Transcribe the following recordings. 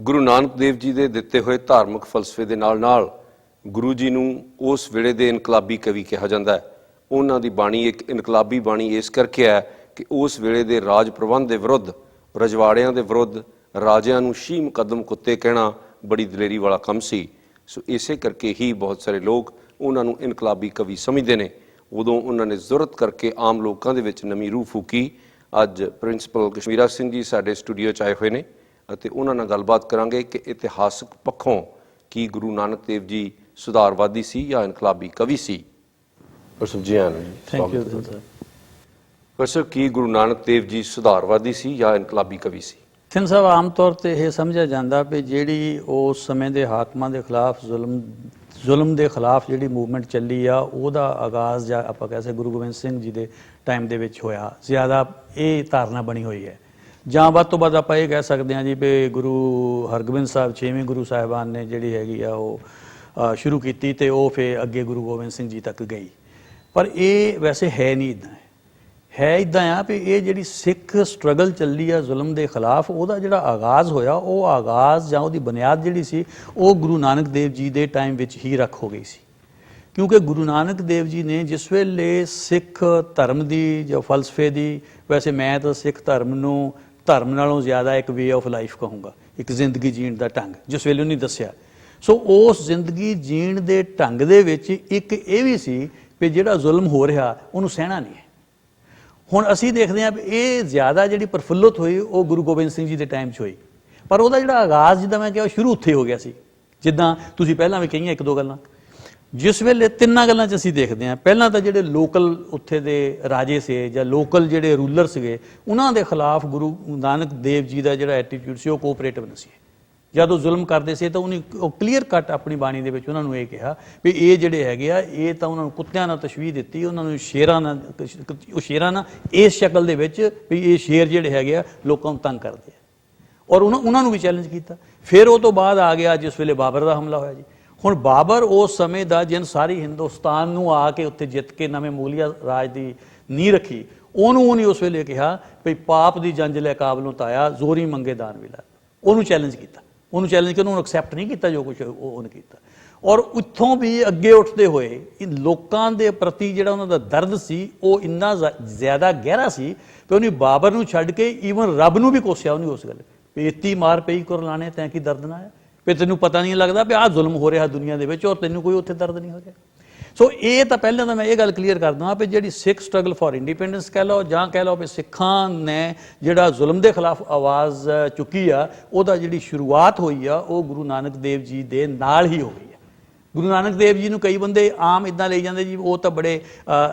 ਗੁਰੂ ਨਾਨਕ ਦੇਵ ਜੀ ਦੇ ਦਿੱਤੇ ਹੋਏ ਧਾਰਮਿਕ ਫਲਸਫੇ ਦੇ ਨਾਲ-ਨਾਲ ਗੁਰੂ ਜੀ ਨੂੰ ਉਸ ਵੇਲੇ ਦੇ ਇਨਕਲਾਬੀ ਕਵੀ ਕਿਹਾ ਜਾਂਦਾ ਹੈ। ਉਹਨਾਂ ਦੀ ਬਾਣੀ ਇੱਕ ਇਨਕਲਾਬੀ ਬਾਣੀ ਇਸ ਕਰਕੇ ਹੈ ਕਿ ਉਸ ਵੇਲੇ ਦੇ ਰਾਜ ਪ੍ਰਬੰਧ ਦੇ ਵਿਰੁੱਧ, ਰਜਵਾੜਿਆਂ ਦੇ ਵਿਰੁੱਧ, ਰਾਜਿਆਂ ਨੂੰ ਸ਼ੀ ਮੁਕੱਦਮ ਕੁੱਤੇ ਕਹਿਣਾ ਬੜੀ ਦਲੇਰੀ ਵਾਲਾ ਕੰਮ ਸੀ। ਸੋ ਇਸੇ ਕਰਕੇ ਹੀ ਬਹੁਤ ਸਾਰੇ ਲੋਕ ਉਹਨਾਂ ਨੂੰ ਇਨਕਲਾਬੀ ਕਵੀ ਸਮਝਦੇ ਨੇ। ਉਦੋਂ ਉਹਨਾਂ ਨੇ ਜ਼ਰੂਰਤ ਕਰਕੇ ਆਮ ਲੋਕਾਂ ਦੇ ਵਿੱਚ ਨਵੀਂ ਰੂਹ ਫੂਕੀ। ਅੱਜ ਪ੍ਰਿੰਸੀਪਲ ਕਸ਼ਮੀਰਾ ਸਿੰਘ ਜੀ ਸਾਡੇ ਸਟੂਡੀਓ 'ਚ ਆਏ ਹੋਏ ਨੇ। ਅਤੇ ਉਹਨਾਂ ਨਾਲ ਗੱਲਬਾਤ ਕਰਾਂਗੇ ਕਿ ਇਤਿਹਾਸਕ ਪੱਖੋਂ ਕੀ ਗੁਰੂ ਨਾਨਕ ਦੇਵ ਜੀ ਸੁਧਾਰਵਾਦੀ ਸੀ ਜਾਂ ਇਨਕਲਾਬੀ ਕਵੀ ਸੀ। ਪ੍ਰਸਭ ਜੀ ਆਨ ਥੈਂਕ ਯੂ ਸਰ ਪ੍ਰਸਭ ਕੀ ਗੁਰੂ ਨਾਨਕ ਦੇਵ ਜੀ ਸੁਧਾਰਵਾਦੀ ਸੀ ਜਾਂ ਇਨਕਲਾਬੀ ਕਵੀ ਸੀ? ਥਿੰਨ ਸਾਹਿਬ ਆਮ ਤੌਰ ਤੇ ਇਹ ਸਮਝਿਆ ਜਾਂਦਾ ਵੀ ਜਿਹੜੀ ਉਸ ਸਮੇਂ ਦੇ ਹਾਕਮਾਂ ਦੇ ਖਿਲਾਫ ਜ਼ੁਲਮ ਜ਼ੁਲਮ ਦੇ ਖਿਲਾਫ ਜਿਹੜੀ ਮੂਵਮੈਂਟ ਚੱਲੀ ਆ ਉਹਦਾ ਆਗਾਜ਼ ਜਾਂ ਆਪਾਂ ਕਹਿ ਸਕਦੇ ਗੁਰੂ ਗੋਬਿੰਦ ਸਿੰਘ ਜੀ ਦੇ ਟਾਈਮ ਦੇ ਵਿੱਚ ਹੋਇਆ। ਜ਼ਿਆਦਾ ਇਹ ਧਾਰਨਾ ਬਣੀ ਹੋਈ ਹੈ। ਜਾਂ ਵੱਧ ਤੋਂ ਵੱਧ ਆਪਾਂ ਇਹ ਕਹਿ ਸਕਦੇ ਹਾਂ ਜੀ ਵੀ ਗੁਰੂ ਹਰਗੋਬਿੰਦ ਸਾਹਿਬ ਛੇਵੇਂ ਗੁਰੂ ਸਾਹਿਬਾਨ ਨੇ ਜਿਹੜੀ ਹੈਗੀ ਆ ਉਹ ਸ਼ੁਰੂ ਕੀਤੀ ਤੇ ਉਹ ਫੇ ਅੱਗੇ ਗੁਰੂ ਗੋਬਿੰਦ ਸਿੰਘ ਜੀ ਤੱਕ ਗਈ। ਪਰ ਇਹ ਵੈਸੇ ਹੈ ਨਹੀਂ ਇਦਾਂ। ਹੈ ਇਦਾਂ ਆ ਵੀ ਇਹ ਜਿਹੜੀ ਸਿੱਖ ਸਟਰਗਲ ਚੱਲੀ ਆ, ਜ਼ੁਲਮ ਦੇ ਖਿਲਾਫ, ਉਹਦਾ ਜਿਹੜਾ ਆਗਾਜ਼ ਹੋਇਆ, ਉਹ ਆਗਾਜ਼ ਜਾਂ ਉਹਦੀ ਬੁਨਿਆਦ ਜਿਹੜੀ ਸੀ, ਉਹ ਗੁਰੂ ਨਾਨਕ ਦੇਵ ਜੀ ਦੇ ਟਾਈਮ ਵਿੱਚ ਹੀ ਰੱਖ ਹੋ ਗਈ ਸੀ। ਕਿਉਂਕਿ ਗੁਰੂ ਨਾਨਕ ਦੇਵ ਜੀ ਨੇ ਜਿਸ ਵੇਲੇ ਸਿੱਖ ਧਰਮ ਦੀ ਜਾਂ ਫਲਸਫੇ ਦੀ, ਵੈਸੇ ਮੈਂ ਤਾਂ ਸਿੱਖ ਧਰਮ ਨੂੰ ਧਰਮ ਨਾਲੋਂ ਜ਼ਿਆਦਾ ਇੱਕ ਵੇ ਆਫ ਲਾਈਫ ਕਹੂੰਗਾ, ਇੱਕ ਜ਼ਿੰਦਗੀ ਜੀਣ ਦਾ ਢੰਗ, ਜਿਸ ਵੇਲੇ ਉਹਨੇ ਦੱਸਿਆ। ਸੋ ਉਸ ਜ਼ਿੰਦਗੀ ਜੀਣ ਦੇ ਢੰਗ ਦੇ ਵਿੱਚ ਇੱਕ ਇਹ ਵੀ ਸੀ ਵੀ ਜਿਹੜਾ ਜ਼ੁਲਮ ਹੋ ਰਿਹਾ, ਉਹਨੂੰ ਸਹਿਣਾ ਨਹੀਂ ਹੈ। ਹੁਣ ਅਸੀਂ ਦੇਖਦੇ ਹਾਂ ਵੀ ਇਹ ਜ਼ਿਆਦਾ ਜਿਹੜੀ ਪ੍ਰਫੁੱਲਤ ਹੋਈ, ਉਹ ਗੁਰੂ ਗੋਬਿੰਦ ਸਿੰਘ ਜੀ ਦੇ ਟਾਈਮ 'ਚ ਹੋਈ। ਪਰ ਉਹਦਾ ਜਿਹੜਾ ਆਗਾਜ਼ ਜਿੱਦਾਂ ਮੈਂ ਕਿਹਾ, ਉਹ ਸ਼ੁਰੂ ਉੱਥੇ ਹੋ ਗਿਆ ਸੀ। ਜਿੱਦਾਂ ਤੁਸੀਂ ਪਹਿਲਾਂ ਵੀ ਕਹੀਆਂ ਇੱਕ ਦੋ ਗੱਲਾਂ। ਜਿਸ ਵੇਲੇ ਤਿੰਨਾਂ ਗੱਲਾਂ 'ਚ ਅਸੀਂ ਦੇਖਦੇ ਹਾਂ, ਪਹਿਲਾਂ ਤਾਂ ਜਿਹੜੇ ਲੋਕਲ ਉੱਥੇ ਦੇ ਰਾਜੇ ਸੀ ਜਾਂ ਲੋਕਲ ਜਿਹੜੇ ਰੂਲਰ ਸੀਗੇ, ਉਹਨਾਂ ਦੇ ਖਿਲਾਫ ਗੁਰੂ ਨਾਨਕ ਦੇਵ ਜੀ ਦਾ ਜਿਹੜਾ ਐਟੀਟਿਊਡ ਸੀ, ਉਹ ਕੋਆਪਰੇਟਿਵ ਨਹੀਂ ਸੀ। ਜਦੋਂ ਜ਼ੁਲਮ ਕਰਦੇ ਸੀ ਤਾਂ ਉਹਨੇ ਉਹ ਕਲੀਅਰ ਕੱਟ ਆਪਣੀ ਬਾਣੀ ਦੇ ਵਿੱਚ ਉਹਨਾਂ ਨੂੰ ਇਹ ਕਿਹਾ ਵੀ ਇਹ ਜਿਹੜੇ ਹੈਗੇ ਆ, ਇਹ ਤਾਂ ਉਹਨਾਂ ਨੂੰ ਕੁੱਤਿਆਂ ਨਾਲ ਤਸ਼ਵੀਹ ਦਿੱਤੀ, ਉਹਨਾਂ ਨੂੰ ਸ਼ੇਰਾਂ ਨਾਲ ਉਹ ਸ਼ੇਰਾਂ ਨਾਲ ਇਸ ਸ਼ਕਲ ਦੇ ਵਿੱਚ ਵੀ ਇਹ ਸ਼ੇਰ ਜਿਹੜੇ ਹੈਗੇ ਆ, ਲੋਕਾਂ ਨੂੰ ਤੰਗ ਕਰਦੇ ਆ। ਔਰ ਉਹਨਾਂ ਉਹਨਾਂ ਨੂੰ ਵੀ ਚੈਲੰਜ ਕੀਤਾ। ਫਿਰ ਉਹ ਤੋਂ ਬਾਅਦ ਆ ਗਿਆ ਜਿਸ ਵੇਲੇ ਬਾਬਰ ਦਾ ਹਮਲਾ ਹੋਇਆ ਜੀ। ਹੁਣ ਬਾਬਰ ਉਸ ਸਮੇਂ ਦਾ ਜਿਨ ਸਾਰੀ ਹਿੰਦੁਸਤਾਨ ਨੂੰ ਆ ਕੇ ਉੱਥੇ ਜਿੱਤ ਕੇ ਨਵੇਂ ਮੂਲੀਆ ਰਾਜ ਦੀ ਨੀਂਹ ਰੱਖੀ, ਉਹਨੂੰ ਉਹਨੇ ਉਸ ਵੇਲੇ ਕਿਹਾ ਵੀ ਪਾਪ ਦੀ ਜੰਜ ਲੈ ਕਾਬਲੋਂ ਤਾਇਆ, ਜ਼ੋਰੀ ਮੰਗੇ ਦਾਨ ਵਿਲਾ। ਉਹਨੂੰ ਚੈਲੰਜ ਕੀਤਾ। ਉਹਨੂੰ ਚੈਲੰਜ ਕਿ ਉਹਨੂੰ ਐਕਸੈਪਟ ਨਹੀਂ ਕੀਤਾ ਜੋ ਕੁਝ ਉਹਨੇ ਕੀਤਾ। ਔਰ ਉੱਥੋਂ ਵੀ ਅੱਗੇ ਉੱਠਦੇ ਹੋਏ ਇਹ ਲੋਕਾਂ ਦੇ ਪ੍ਰਤੀ ਜਿਹੜਾ ਉਹਨਾਂ ਦਾ ਦਰਦ ਸੀ, ਉਹ ਇੰਨਾ ਜ਼- ਜ਼ਿਆਦਾ ਗਹਿਰਾ ਸੀ ਕਿ ਉਹਨੇ ਬਾਬਰ ਨੂੰ ਛੱਡ ਕੇ ਈਵਨ ਰੱਬ ਨੂੰ ਵੀ ਕੋਸਿਆ ਉਹਨੇ ਉਸ ਗੱਲ। ਵੀ ਇਤੀ ਮਾਰ ਪਈ ਕੁਰਲਾਣੇ, ਤੈਂ ਕੀ ਦਰਦ ਨਾ ਆਇਆ? ਵੀ ਤੈਨੂੰ ਪਤਾ ਨਹੀਂ ਲੱਗਦਾ ਵੀ ਆਹ ਜ਼ੁਲਮ ਹੋ ਰਿਹਾ ਦੁਨੀਆ ਦੇ ਵਿੱਚ ਔਰ ਤੈਨੂੰ ਕੋਈ ਉੱਥੇ ਦਰਦ ਨਹੀਂ ਹੋ ਰਿਹਾ। ਸੋ ਇਹ ਤਾਂ ਪਹਿਲਾਂ ਤਾਂ ਮੈਂ ਇਹ ਗੱਲ ਕਲੀਅਰ ਕਰ ਦਵਾਂ ਵੀ ਜਿਹੜੀ ਸਿੱਖ ਸਟਰਗਲ ਫਾਰ ਇੰਡੀਪੈਂਡੈਂਸ ਕਹਿ ਲਓ ਜਾਂ ਕਹਿ ਲਓ ਵੀ ਸਿੱਖਾਂ ਨੇ ਜਿਹੜਾ ਜ਼ੁਲਮ ਦੇ ਖਿਲਾਫ ਆਵਾਜ਼ ਚੁੱਕੀ ਆ, ਉਹਦਾ ਜਿਹੜੀ ਸ਼ੁਰੂਆਤ ਹੋਈ ਆ, ਉਹ ਗੁਰੂ ਨਾਨਕ ਦੇਵ ਜੀ ਦੇ ਨਾਲ ਹੀ ਹੋ ਗਈ। ਗੁਰੂ ਨਾਨਕ ਦੇਵ ਜੀ ਨੂੰ ਕਈ ਬੰਦੇ ਆਮ ਇਦਾਂ ਲਈ ਜਾਂਦੇ ਜੀ, ਉਹ ਤਾਂ ਬੜੇ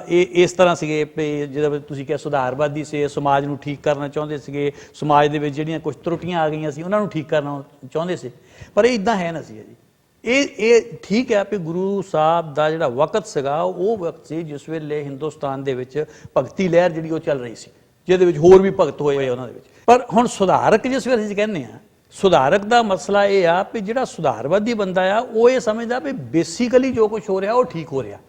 ਇਹ, ਇਸ ਤਰ੍ਹਾਂ ਸੀਗੇ ਵੀ ਜਿਹਦਾ ਤੁਸੀਂ ਕਿਹਾ ਸੁਧਾਰਵਾਦੀ ਸੀ, ਸਮਾਜ ਨੂੰ ਠੀਕ ਕਰਨਾ ਚਾਹੁੰਦੇ ਸੀਗੇ, ਸਮਾਜ ਦੇ ਵਿੱਚ ਜਿਹੜੀਆਂ ਕੁਝ ਤਰੁੱਟੀਆਂ ਆ ਗਈਆਂ ਸੀ, ਉਹਨਾਂ ਨੂੰ ਠੀਕ ਕਰਨਾ ਚਾਹੁੰਦੇ ਸੀ। ਪਰ ਇਹ ਇਦਾਂ ਹੈ ਨਾ ਸੀ ਜੀ। ਇਹ ਇਹ ਠੀਕ ਹੈ ਕਿ ਗੁਰੂ ਸਾਹਿਬ ਦਾ ਜਿਹੜਾ ਵਕਤ ਸੀਗਾ, ਉਹ ਵਕਤ ਸੀ ਜਿਸ ਵੇਲੇ ਹਿੰਦੁਸਤਾਨ ਦੇ ਵਿੱਚ ਭਗਤੀ ਲਹਿਰ ਜਿਹੜੀ ਉਹ ਚੱਲ ਰਹੀ ਸੀ, ਜਿਹਦੇ ਵਿੱਚ ਹੋਰ ਵੀ ਭਗਤ ਹੋਏ ਹੋਏ ਉਹਨਾਂ ਦੇ ਵਿੱਚ। ਪਰ ਹੁਣ ਸੁਧਾਰਕ ਜਿਸ ਵੇਲੇ ਅਸੀਂ ਕਹਿੰਦੇ ਆ ਸੁਧਾਰਕ ਦਾ ਮਸਲਾ ਇਹ ਆ ਕਿ ਜਿਹੜਾ ਸੁਧਾਰਵਾਦੀ ਬੰਦਾ ਆ, ਉਹ ਇਹ ਸਮਝਦਾ ਵੀ ਬੇਸਿਕਲੀ ਜੋ ਕੁਝ ਹੋ ਰਿਹਾ, ਉਹ ਠੀਕ ਹੋ ਰਿਹਾ।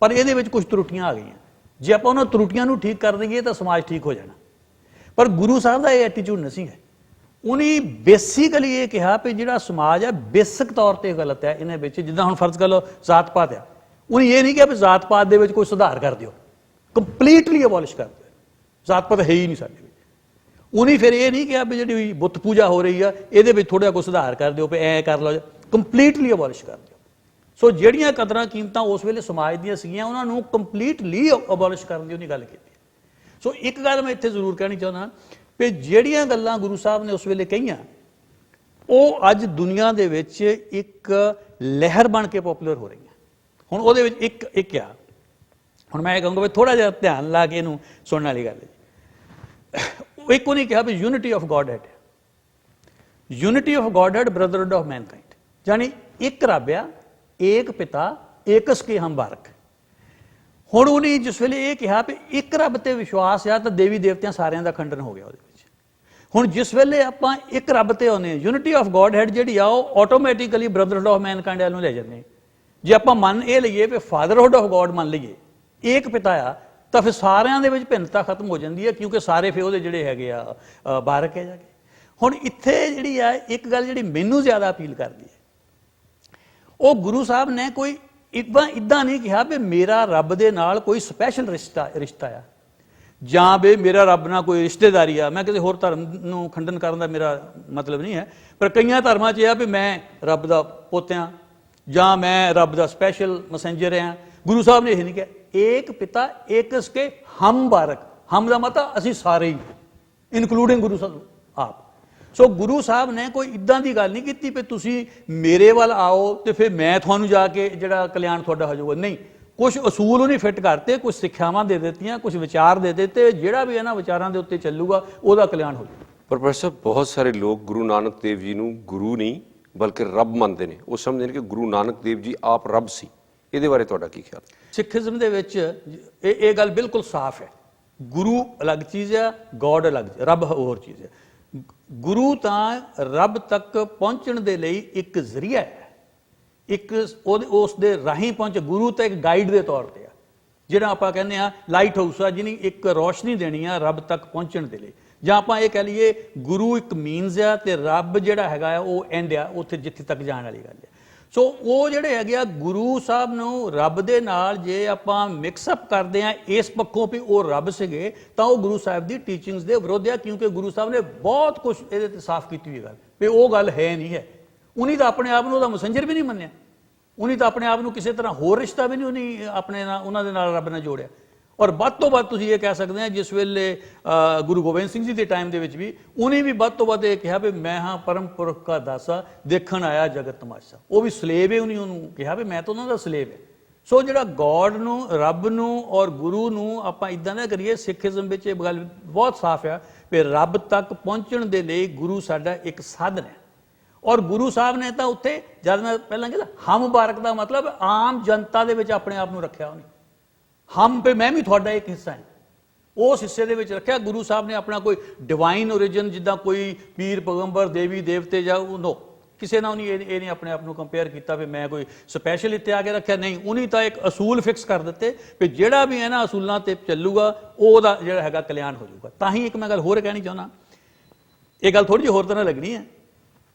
ਪਰ ਇਹਦੇ ਵਿੱਚ ਕੁਝ ਤਰੁੱਟੀਆਂ ਆ ਗਈਆਂ। ਜੇ ਆਪਾਂ ਉਹਨਾਂ ਤਰੁੱਟੀਆਂ ਨੂੰ ਠੀਕ ਕਰ ਦਈਏ ਤਾਂ ਸਮਾਜ ਠੀਕ ਹੋ ਜਾਣਾ। ਪਰ ਗੁਰੂ ਸਾਹਿਬ ਦਾ ਇਹ ਐਟੀਟਿਊਡ ਨਹੀਂ ਹੈ ਉਹਨੇ ਬੇਸਿਕਲੀ ਇਹ ਕਿਹਾ ਕਿ ਜਿਹੜਾ ਸਮਾਜ ਹੈ ਬੇਸਿਕ ਤੌਰ ਤੇ ਗਲਤ ਹੈ ਇਹਨਾਂ ਵਿੱਚ ਜਿੱਦਾਂ ਹੁਣ ਫਰਜ਼ ਕਰ ਲਓ ਜ਼ਾਤ ਪਾਤ ਆ। ਉਹਨੇ ਇਹ ਨਹੀਂ ਕਿਹਾ ਵੀ ਜ਼ਾਤ ਪਾਤ ਦੇ ਵਿੱਚ ਕੋਈ ਸੁਧਾਰ ਕਰ ਦਿਓ। ਕੰਪਲੀਟਲੀ ਅਬੋਲਿਸ਼ ਕਰ ਦਿਓ। ਜ਼ਾਤ ਪਾਤ ਹੈ ਹੀ ਨਹੀਂ ਸਾਡੇ ਉਹਨੇ ਫਿਰ ਇਹ ਨਹੀਂ ਕਿਹਾ ਵੀ ਜਿਹੜੀ ਬੁੱਤ ਪੂਜਾ ਹੋ ਰਹੀ ਆ, ਇਹਦੇ ਵਿੱਚ ਥੋੜਾ ਕੁ ਸੁਧਾਰ ਕਰ ਦਿਓ, ਵੀ ਐ ਕਰ ਲਓ ਕੰਪਲੀਟਲੀ ਅਬੋਲਿਸ਼ ਕਰ ਦਿਓ। ਸੋ ਜਿਹੜੀਆਂ ਕਦਰਾਂ ਕੀਮਤਾਂ ਉਸ ਵੇਲੇ ਸਮਾਜ ਦੀਆਂ ਸੀਗੀਆਂ, ਉਹਨਾਂ ਨੂੰ ਕੰਪਲੀਟਲੀ ਅਬੋਲਿਸ਼ ਕਰਨ ਦੀ ਉਹਨੇ ਗੱਲ ਕੀਤੀ। ਸੋ ਇੱਕ ਗੱਲ ਮੈਂ ਇੱਥੇ ਜ਼ਰੂਰ ਕਹਿਣੀ ਚਾਹੁੰਦਾ ਵੀ ਜਿਹੜੀਆਂ ਗੱਲਾਂ ਗੁਰੂ ਸਾਹਿਬ ਨੇ ਉਸ ਵੇਲੇ ਕਹੀਆਂ, ਉਹ ਅੱਜ ਦੁਨੀਆ ਦੇ ਵਿੱਚ ਇੱਕ ਲਹਿਰ ਬਣ ਕੇ ਪਪੂਲਰ ਹੋ ਰਹੀਆਂ। ਹੁਣ ਉਹਦੇ ਵਿੱਚ ਇੱਕ ਇੱਕ ਆ। ਹੁਣ ਮੈਂ ਇਹ ਕਹੂੰਗਾ ਵੀ ਥੋੜਾ ਜਿਹਾ ਧਿਆਨ ਲਾ ਕੇ ਇਹਨੂੰ ਸੁਣਨ ਵਾਲੀ ਗੱਲ ਹੈ ਉਹ ਇੱਕ ਉਹਨੇ ਕਿਹਾ ਵੀ unity of Godhead unity of Godhead brotherhood of mankind ਯਾਨੀ ਇੱਕ ਰੱਬ ਆ, ਏਕ ਪਿਤਾ, ਏਕਸ ਕੇ ਹਮ ਬਾਰਕ। ਹੁਣ ਉਹਨੇ ਜਿਸ ਵੇਲੇ ਇਹ ਕਿਹਾ ਵੀ ਇੱਕ ਰੱਬ ਤੇ ਵਿਸ਼ਵਾਸ ਆ, ਤਾਂ ਦੇਵੀ ਦੇਵਤਿਆਂ ਸਾਰਿਆਂ ਦਾ ਖੰਡਨ ਹੋ ਗਿਆ ਉਹਦੇ ਵਿੱਚ। ਹੁਣ ਜਿਸ ਵੇਲੇ ਆਪਾਂ ਇੱਕ ਰੱਬ ਤੇ ਆਉਨੇ ਯੂਨਿਟੀ ਆਫ ਗੋਡ ਹੈਡ ਜਿਹੜੀ ਆ, ਉਹ ਆਟੋਮੈਟਿਕਲੀ ਬ੍ਰਦਰਹੁੱਡ ਆਫ ਮੈਨਕਾਈਂਡ ਨੂੰ ਲੈ ਜਾਂਦੇ ਜੇ ਆਪਾਂ ਮੰਨ ਇਹ ਲਈਏ ਵੀ ਫਾਦਰਹੁੱਡ ਆਫ ਗੋਡ ਮੰਨ ਲਈਏ, ਏਕ ਪਿਤਾ ਆ ਤਾਂ ਫਿਰ ਸਾਰਿਆਂ ਦੇ ਵਿੱਚ ਭਿੰਨਤਾ ਖਤਮ ਹੋ ਜਾਂਦੀ ਹੈ ਕਿਉਂਕਿ ਸਾਰੇ ਫਿਰ ਉਹਦੇ ਜਿਹੜੇ ਹੈਗੇ ਆ ਅ, ਬਾਰਕ ਹੈ ਜਾ ਕੇ ਹੁਣ ਇੱਥੇ ਜਿਹੜੀ ਆ ਇੱਕ ਗੱਲ ਜਿਹੜੀ ਮੈਨੂੰ ਜ਼ਿਆਦਾ ਅਪੀਲ ਕਰਦੀ ਹੈ ਉਹ ਗੁਰੂ ਸਾਹਿਬ ਨੇ ਕੋਈ ਇਦਾਂ ਇਦਾਂ ਨਹੀਂ ਕਿਹਾ ਵੀ ਮੇਰਾ ਰੱਬ ਦੇ ਨਾਲ ਕੋਈ ਸਪੈਸ਼ਲ ਰਿਸ਼ਤਾ ਰਿਸ਼ਤਾ ਆ। ਜਾਂ ਵੀ ਮੇਰਾ ਰੱਬ ਨਾਲ ਕੋਈ ਰਿਸ਼ਤੇਦਾਰੀ ਆ। ਮੈਂ ਕਿਸੇ ਹੋਰ ਧਰਮ ਨੂੰ ਖੰਡਨ ਕਰਨ ਦਾ ਮੇਰਾ ਮਤਲਬ ਨਹੀਂ ਹੈ ਪਰ ਕਈਆਂ ਧਰਮਾਂ 'ਚ ਇਹ ਆ ਵੀ ਮੈਂ ਰੱਬ ਦਾ ਪੋਤਿਆਂ ਜਾਂ ਮੈਂ ਰੱਬ ਦਾ ਸਪੈਸ਼ਲ ਮੈਸੇਂਜਰ ਆ। ਗੁਰੂ ਸਾਹਿਬ ਨੇ ਇਹ ਨਹੀਂ ਕਿਹਾ। ਏਕ ਪਿਤਾ, ਏਕ ਇਸਕੇ ਹਮ ਬਾਰਕ। ਹਮ ਦਾ ਮਤਾ ਅਸੀਂ ਸਾਰੇ ਹੀ ਇਨਕਲੂਡਿੰਗ ਗੁਰੂ ਸਾਹਿਬ, ਆਪ। ਸੋ ਗੁਰੂ ਸਾਹਿਬ ਨੇ ਕੋਈ ਇਦਾਂ ਦੀ ਗੱਲ ਨਹੀਂ ਕੀਤੀ ਵੀ ਤੁਸੀਂ ਮੇਰੇ ਵੱਲ ਆਓ ਤੇ ਫਿਰ ਮੈਂ ਤੁਹਾਨੂੰ ਜਾ ਕੇ ਜਿਹੜਾ ਕਲਿਆਣ ਤੁਹਾਡਾ ਹੋ ਜਾਊਗਾ। ਨਹੀਂ ਕੁਝ ਅਸੂਲ ਉਹਨੇ ਫਿੱਟ ਕਰਤੇ ਕੁਝ ਸਿੱਖਿਆਵਾਂ ਦੇ ਦਿੱਤੀਆਂ ਕੁਝ ਵਿਚਾਰ ਦੇ ਦਿੱਤੇ, ਜਿਹੜਾ ਵੀ ਇਹਨਾਂ ਵਿਚਾਰਾਂ ਦੇ ਉੱਤੇ ਚੱਲੂਗਾ, ਉਹਦਾ ਕਲਿਆਣ ਹੋ ਜਾਊਗਾ। ਪਰ ਪ੍ਰੋਫੈਸਰ ਬਹੁਤ ਸਾਰੇ ਲੋਕ ਗੁਰੂ ਨਾਨਕ ਦੇਵ ਜੀ ਨੂੰ ਗੁਰੂ ਨਹੀਂ, ਬਲਕਿ ਰੱਬ ਮੰਨਦੇ ਨੇ। ਉਹ ਸਮਝਦੇ ਨੇ ਕਿ ਗੁਰੂ ਨਾਨਕ ਦੇਵ ਜੀ ਆਪ ਰੱਬ ਸੀ। ਇਹਦੇ ਬਾਰੇ ਤੁਹਾਡਾ ਕੀ ਖਿਆਲ? ਸਿੱਖੀਜ਼ਮ ਦੇ ਵਿੱਚ ਇਹ ਇਹ ਗੱਲ ਬਿਲਕੁਲ ਸਾਫ਼ ਹੈ। ਗੁਰੂ ਅਲੱਗ ਚੀਜ਼ ਹੈ ਗੋਡ ਅਲੱਗ ਰੱਬ ਹੋਰ ਚੀਜ਼ ਹੈ ਗੁਰੂ ਤਾਂ ਰੱਬ ਤੱਕ ਪਹੁੰਚਣ ਦੇ ਲਈ ਇੱਕ ਜ਼ਰੀਆ ਹੈ। ਇੱਕ ਉਹਦੇ ਉਸ ਦੇ ਰਾਹੀਂ ਪਹੁੰਚ, ਗੁਰੂ ਤਾਂ ਇੱਕ ਗਾਈਡ ਦੇ ਤੌਰ ਤੇ ਆ। ਜਿਹੜਾ ਆਪਾਂ ਕਹਿੰਦੇ ਆ ਲਾਈਟ ਹਾਊਸ ਆ, ਜਿਹਨੇ ਇੱਕ ਰੋਸ਼ਨੀ ਦੇਣੀ ਆ ਰੱਬ ਤੱਕ ਪਹੁੰਚਣ ਦੇ ਲਈ। ਜਾਂ ਆਪਾਂ ਇਹ ਕਹਿ ਲਈਏ, ਗੁਰੂ ਇੱਕ ਮੀਨਸ ਆ ਤੇ ਰੱਬ ਜਿਹੜਾ ਹੈਗਾ ਆ, ਉਹ ਐਂਡ ਆ, ਉੱਥੇ ਜਿੱਥੇ ਤੱਕ ਜਾਣ ਵਾਲੀ ਗੱਲ ਹੈ ਸੋ ਉਹ ਜਿਹੜੇ ਹੈਗੇ ਆ ਗੁਰੂ ਸਾਹਿਬ ਨੂੰ ਰੱਬ ਦੇ ਨਾਲ ਜੇ ਆਪਾਂ ਮਿਕਸ ਅਪ ਕਰਦੇ ਆ ਇਸ ਪੱਖੋਂ ਵੀ ਉਹ ਰੱਬ ਸੀਗੇ, ਤਾਂ ਉਹ ਗੁਰੂ ਸਾਹਿਬ ਦੀ ਟੀਚਿੰਗਸ ਦੇ ਵਿਰੋਧ ਆ, ਕਿਉਂਕਿ ਗੁਰੂ ਸਾਹਿਬ ਨੇ ਬਹੁਤ ਕੁਝ ਇਹਦੇ ਤੇ ਸਾਫ਼ ਕੀਤੀ ਹੋਈ ਗੱਲ। ਵੀ ਉਹ ਗੱਲ ਹੈ ਨਹੀਂ ਹੈ। ਉਨੀ ਤਾਂ ਆਪਣੇ ਆਪ ਨੂੰ ਉਹਦਾ ਮੈਸੇਂਜਰ ਵੀ ਨਹੀਂ ਮੰਨਿਆ। ਉਨੀ ਤਾਂ ਆਪਣੇ ਆਪ ਨੂੰ ਕਿਸੇ ਤਰ੍ਹਾਂ ਹੋਰ ਰਿਸ਼ਤਾ ਵੀ ਨਹੀਂ ਉਨੀ ਆਪਣੇ ਨਾਲ, ਉਹਨਾਂ ਦੇ ਨਾਲ ਰੱਬ ਨਾਲ ਜੋੜਿਆ। ਔਰ ਵੱਧ ਤੋਂ ਵੱਧ ਤੁਸੀਂ ਇਹ ਕਹਿ ਸਕਦੇ ਆ ਜਿਸ ਵੇਲੇ ਗੁਰੂ ਗੋਬਿੰਦ ਸਿੰਘ ਜੀ ਦੇ ਟਾਈਮ ਦੇ ਵਿੱਚ ਵੀ, ਉਹਨੇ ਵੀ ਵੱਧ ਤੋਂ ਵੱਧ ਇਹ ਕਿਹਾ ਵੀ ਮੈਂ ਹਾਂ ਪਰਮ ਪੁਰਖ ਦਾ ਦਾਸਾ, ਦੇਖਣ ਆਇਆ ਜਗਤ ਤਮਾਸ਼ਾ। ਉਹ ਵੀ ਸਲੇਵ ਹੈ ਉਹਨੇ ਉਹਨੂੰ ਕਿਹਾ ਵੀ ਮੈਂ ਤਾਂ ਉਹਨਾਂ ਦਾ ਸਲੇਵ ਹੈ ਸੋ ਜਿਹੜਾ ਗੋਡ ਨੂੰ, ਰੱਬ ਨੂੰ ਔਰ ਗੁਰੂ ਨੂੰ ਆਪਾਂ ਇਦਾਂ ਦਾ ਕਰੀਏ, ਸਿੱਖੀਜ਼ਮ ਵਿੱਚ ਇਹ ਗੱਲ ਬਹੁਤ ਸਾਫ਼ ਆ ਵੀ ਰੱਬ ਤੱਕ ਪਹੁੰਚਣ ਦੇ ਲਈ ਗੁਰੂ ਸਾਡਾ ਇੱਕ ਸਾਧਨ ਹੈ। ਔਰ ਗੁਰੂ ਸਾਹਿਬ ਨੇ ਤਾਂ ਉੱਥੇ ਜਦ ਮੈਂ ਪਹਿਲਾਂ ਕਿਹਾ, ਹਮ ਮੁਬਾਰਕ ਦਾ ਮਤਲਬ ਆਮ ਜਨਤਾ ਦੇ ਵਿੱਚ ਆਪਣੇ ਆਪ ਨੂੰ ਰੱਖਿਆ ਉਹਨੇ। ਹਮ ਪੇ ਮੈਂ ਵੀ ਤੁਹਾਡਾ ਇੱਕ ਹਿੱਸਾ ਹਾਂ। ਉਸ ਹਿੱਸੇ ਦੇ ਵਿੱਚ ਰੱਖਿਆ, ਗੁਰੂ ਸਾਹਿਬ ਨੇ ਆਪਣਾ ਕੋਈ ਡਿਵਾਈਨ origin, ਜਿੱਦਾਂ ਕੋਈ ਪੀਰ, ਪਗੰਬਰ, ਦੇਵੀ, ਦੇਵਤੇ ਜਾਂ ਉਹ ਨੋ ਕਿਸੇ ਨਾਲ ਨਹੀਂ, ਇਹ ਇਹ ਨਹੀਂ ਆਪਣੇ ਆਪ ਨੂੰ ਕੰਪੇਅਰ ਕੀਤਾ ਵੀ ਮੈਂ ਕੋਈ ਸਪੈਸ਼ਲ ਇੱਥੇ ਆ ਕੇ ਰੱਖਿਆ। ਨਹੀਂ, ਉਹਨੇ ਤਾਂ ਇੱਕ ਅਸੂਲ ਫਿਕਸ ਕਰ ਦਿੱਤੇ ਵੀ ਜਿਹੜਾ ਵੀ ਇਹਨਾਂ ਅਸੂਲਾਂ ਤੇ ਚੱਲੂਗਾ, ਉਹਦਾ ਜਿਹੜਾ ਹੈਗਾ ਕਲਿਆਣ ਹੋ ਜਾਊਗਾ। ਤਾਂ ਹੀ ਇੱਕ ਮੈਂ ਗੱਲ ਹੋਰ ਕਹਿਣੀ ਚਾਹੁੰਦਾ। ਇਹ ਗੱਲ ਥੋੜੀ ਜਿਹੀ ਹੋਰ ਤਰ੍ਹਾਂ ਲੱਗਣੀ ਹੈ।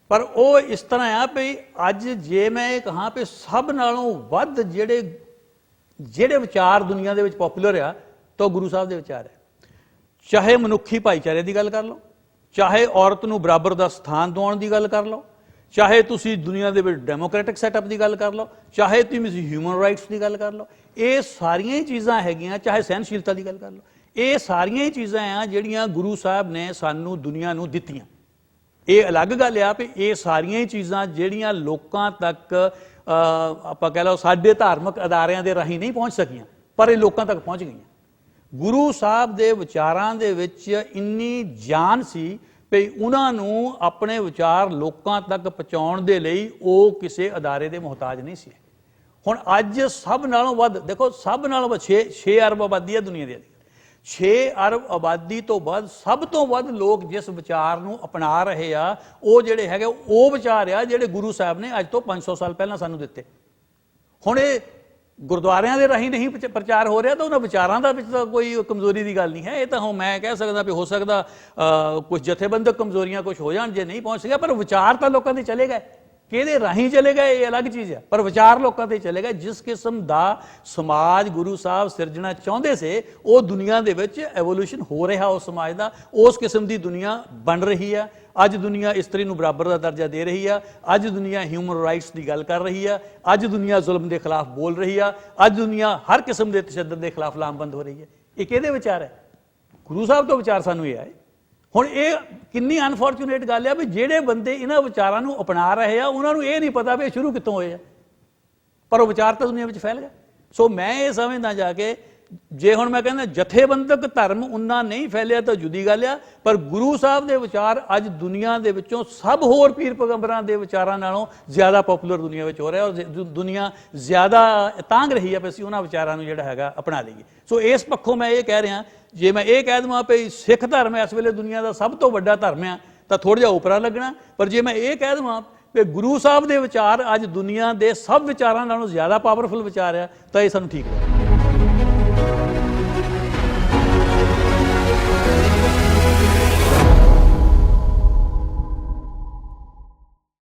ਪਰ ਉਹ ਇਸ ਤਰ੍ਹਾਂ ਆ ਵੀ ਅੱਜ ਜੇ ਮੈਂ ਇਹ ਕਹਾਂ ਵੀ ਸਭ ਨਾਲੋਂ ਵੱਧ ਜਿਹੜੇ ਜਿਹੜੇ ਵਿਚਾਰ ਦੁਨੀਆ ਦੇ ਵਿੱਚ ਪਪੂਲਰ ਆ, ਤਾਂ ਉਹ ਗੁਰੂ ਸਾਹਿਬ ਦੇ ਵਿਚਾਰ ਹੈ। ਚਾਹੇ ਮਨੁੱਖੀ ਭਾਈਚਾਰੇ ਦੀ ਗੱਲ ਕਰ ਲਓ, ਚਾਹੇ ਔਰਤ ਨੂੰ ਬਰਾਬਰ ਦਾ ਸਥਾਨ ਦਿਵਾਉਣ ਦੀ ਗੱਲ ਕਰ ਲਓ, ਚਾਹੇ ਤੁਸੀਂ ਦੁਨੀਆ ਦੇ ਵਿੱਚ ਡੈਮੋਕ੍ਰੈਟਿਕ ਸੈਟਅਪ ਦੀ ਗੱਲ ਕਰ ਲਓ, ਚਾਹੇ ਤੁਸੀਂ ਹਿਊਮਨ ਰਾਈਟਸ ਦੀ ਗੱਲ ਕਰ ਲਓ, ਇਹ ਸਾਰੀਆਂ ਹੀ ਚੀਜ਼ਾਂ ਹੈਗੀਆਂ, ਚਾਹੇ ਸਹਿਨਸ਼ੀਲਤਾ ਦੀ ਗੱਲ ਕਰ ਲਓ, ਇਹ ਸਾਰੀਆਂ ਹੀ ਚੀਜ਼ਾਂ ਆ ਜਿਹੜੀਆਂ ਗੁਰੂ ਸਾਹਿਬ ਨੇ ਸਾਨੂੰ ਦੁਨੀਆ ਨੂੰ ਦਿੱਤੀਆਂ। ਇਹ ਅਲੱਗ ਗੱਲ ਆ ਵੀ ਇਹ ਸਾਰੀਆਂ ਹੀ ਚੀਜ਼ਾਂ ਜਿਹੜੀਆਂ ਲੋਕਾਂ ਤੱਕ ਆਪਾਂ ਕਹਿ ਲਓ ਸਾਡੇ ਧਾਰਮਿਕ ਅਦਾਰਿਆਂ ਦੇ ਰਾਹੀਂ ਨਹੀਂ ਪਹੁੰਚ ਸਕੀਆਂ, ਪਰ ਇਹ ਲੋਕਾਂ ਤੱਕ ਪਹੁੰਚ ਗਈਆਂ। ਗੁਰੂ ਸਾਹਿਬ ਦੇ ਵਿਚਾਰਾਂ ਦੇ ਵਿੱਚ ਇੰਨੀ ਜਾਨ ਸੀ ਵੀ ਉਹਨਾਂ ਨੂੰ ਆਪਣੇ ਵਿਚਾਰ ਲੋਕਾਂ ਤੱਕ ਪਹੁੰਚਾਉਣ ਦੇ ਲਈ ਉਹ ਕਿਸੇ ਅਦਾਰੇ ਦੇ ਮੁਹਤਾਜ ਨਹੀਂ ਸੀ। ਹੁਣ ਅੱਜ ਸਭ ਨਾਲੋਂ ਵੱਧ, ਦੇਖੋ ਸਭ ਨਾਲੋਂ 6 6 ਅਰਬ ਆਬਾਦੀ ਹੈ ਦੁਨੀਆ ਦੀ। 6 ਅਰਬ ਆਬਾਦੀ ਤੋਂ ਵੱਧ ਸਭ ਤੋਂ ਵੱਧ ਲੋਕ ਜਿਸ ਵਿਚਾਰ ਨੂੰ ਅਪਣਾ ਰਹੇ ਆ ਉਹ ਜਿਹੜੇ ਹੈਗੇ ਉਹ ਵਿਚਾਰ ਆ ਜਿਹੜੇ ਗੁਰੂ ਸਾਹਿਬ ਨੇ ਅੱਜ ਤੋਂ 500 ਸਾਲ ਪਹਿਲਾਂ ਸਾਨੂੰ ਦਿੱਤੇ। ਹੁਣ ਇਹ ਗੁਰਦੁਆਰਿਆਂ ਦੇ ਰਾਹੀਂ ਨਹੀਂ ਪ੍ਰਚ- ਪ੍ਰਚਾਰ ਹੋ ਰਿਹਾ ਤਾਂ ਉਹਨਾਂ ਵਿਚਾਰਾਂ ਦਾ ਵਿੱਚ ਤਾਂ ਕੋਈ ਕਮਜ਼ੋਰੀ ਦੀ ਗੱਲ ਨਹੀਂ ਹੈ। ਇਹ ਤਾਂ ਹੁਣ ਮੈਂ ਕਹਿ ਸਕਦਾ ਵੀ ਹੋ ਸਕਦਾ ਅ, ਕੁਝ ਜਥੇਬੰਦਕ ਕਮਜ਼ੋਰੀਆਂ ਕੁਝ ਹੋ ਜਾਣ ਜੇ ਨਹੀਂ ਪਹੁੰਚ ਸਕਿਆ ਪਰ ਵਿਚਾਰ ਤਾਂ ਲੋਕਾਂ ਦੇ ਚਲੇ ਗਏ। ਕਿਹਦੇ ਰਾਹੀਂ ਚਲੇ ਗਏ? ਇਹ ਅਲੱਗ ਚੀਜ਼ ਹੈ। ਪਰ ਵਿਚਾਰ ਲੋਕਾਂ ਤੇ ਚਲੇ ਗਏ। ਜਿਸ ਕਿਸਮ ਦਾ ਸਮਾਜ ਗੁਰੂ ਸਾਹਿਬ ਸਿਰਜਣਾ ਚਾਹੁੰਦੇ ਸੀ, ਉਹ ਦੁਨੀਆ ਦੇ ਵਿੱਚ ਐਵੋਲੂਸ਼ਨ ਹੋ ਰਿਹਾ ਉਸ ਸਮਾਜ ਦਾ। ਉਸ ਕਿਸਮ ਦੀ ਦੁਨੀਆ ਬਣ ਰਹੀ ਹੈ। ਅੱਜ ਦੁਨੀਆ ਇਸਤਰੀ ਨੂੰ ਬਰਾਬਰ ਦਾ ਦਰਜਾ ਦੇ ਰਹੀ ਆ ਅੱਜ ਦੁਨੀਆ ਹਿਊਮਨ ਰਾਈਟਸ ਦੀ ਗੱਲ ਕਰ ਰਹੀ ਆ ਅੱਜ ਦੁਨੀਆ ਜ਼ੁਲਮ ਦੇ ਖਿਲਾਫ ਬੋਲ ਰਹੀ ਆ ਅੱਜ ਦੁਨੀਆ ਹਰ ਕਿਸਮ ਦੇ ਤਸ਼ੱਦਦ ਦੇ ਖਿਲਾਫ ਲਾਮਬੰਦ ਹੋ ਰਹੀ ਹੈ। ਇਹ ਕਿਹਦੇ ਵਿਚਾਰ ਹੈ? ਗੁਰੂ ਸਾਹਿਬ ਤੋਂ ਵਿਚਾਰ ਸਾਨੂੰ ਇਹ ਆਏ ਹੁਣ ਇਹ ਕਿੰਨੀ ਅਨਫੋਰਚੂਨੇਟ ਗੱਲ ਆ ਵੀ ਜਿਹੜੇ ਬੰਦੇ ਇਹਨਾਂ ਵਿਚਾਰਾਂ ਨੂੰ ਅਪਣਾ ਰਹੇ ਆ, ਉਹਨਾਂ ਨੂੰ ਇਹ ਨਹੀਂ ਪਤਾ ਵੀ ਇਹ ਸ਼ੁਰੂ ਕਿੱਥੋਂ ਹੋਏ ਆ। ਪਰ ਉਹ ਵਿਚਾਰ ਤਾਂ ਦੁਨੀਆ ਵਿੱਚ ਫੈਲ ਗਿਆ। ਸੋ ਮੈਂ ਇਹ ਸਮਝਦਾ ਜਾ ਕੇ, ਜੇ ਹੁਣ ਮੈਂ ਕਹਿੰਦਾ ਜਥੇਬੰਦਕ ਧਰਮ ਉਨਾ ਨਹੀਂ ਫੈਲਿਆ ਤਾਂ ਜੁਦੀ ਗੱਲ ਆ, ਪਰ ਗੁਰੂ ਸਾਹਿਬ ਦੇ ਵਿਚਾਰ ਅੱਜ ਦੁਨੀਆ ਦੇ ਵਿੱਚੋਂ ਸਭ ਹੋਰ ਪੀਰ ਪੈਗੰਬਰਾਂ ਦੇ ਵਿਚਾਰਾਂ ਨਾਲੋਂ ਜ਼ਿਆਦਾ ਪਪੂਲਰ ਦੁਨੀਆ ਵਿੱਚ ਹੋ ਰਿਹਾ ਔਰ ਦੁਨੀਆ ਜ਼ਿਆਦਾ ਤਾਂਗ ਰਹੀ ਹੈ ਵੀ ਅਸੀਂ ਉਹਨਾਂ ਵਿਚਾਰਾਂ ਨੂੰ ਜਿਹੜਾ ਹੈਗਾ ਅਪਣਾ ਲਈਏ। ਸੋ ਇਸ ਪੱਖੋਂ ਮੈਂ ਇਹ ਕਹਿ ਰਿਹਾ ਜੇ ਮੈਂ ਇਹ ਕਹਿ ਦਵਾਂ ਵੀ ਸਿੱਖ ਧਰਮ ਇਸ ਵੇਲੇ ਦੁਨੀਆ ਦਾ ਸਭ ਤੋਂ ਵੱਡਾ ਧਰਮ ਆ, ਤਾਂ ਥੋੜਾ ਜਿਹਾ ਉਪਰਾ ਲੱਗਣਾ। ਪਰ ਜੇ ਮੈਂ ਇਹ ਕਹਿ ਦਵਾਂ ਵੀ ਗੁਰੂ ਸਾਹਿਬ ਦੇ ਵਿਚਾਰ ਅੱਜ ਦੁਨੀਆ ਦੇ ਸਭ ਵਿਚਾਰਾਂ ਨਾਲੋਂ ਜ਼ਿਆਦਾ ਪਾਵਰਫੁਲ ਵਿਚਾਰ ਆ, ਤਾਂ ਇਹ ਸਾਨੂੰ ਠੀਕ ਲੱਗਦਾ।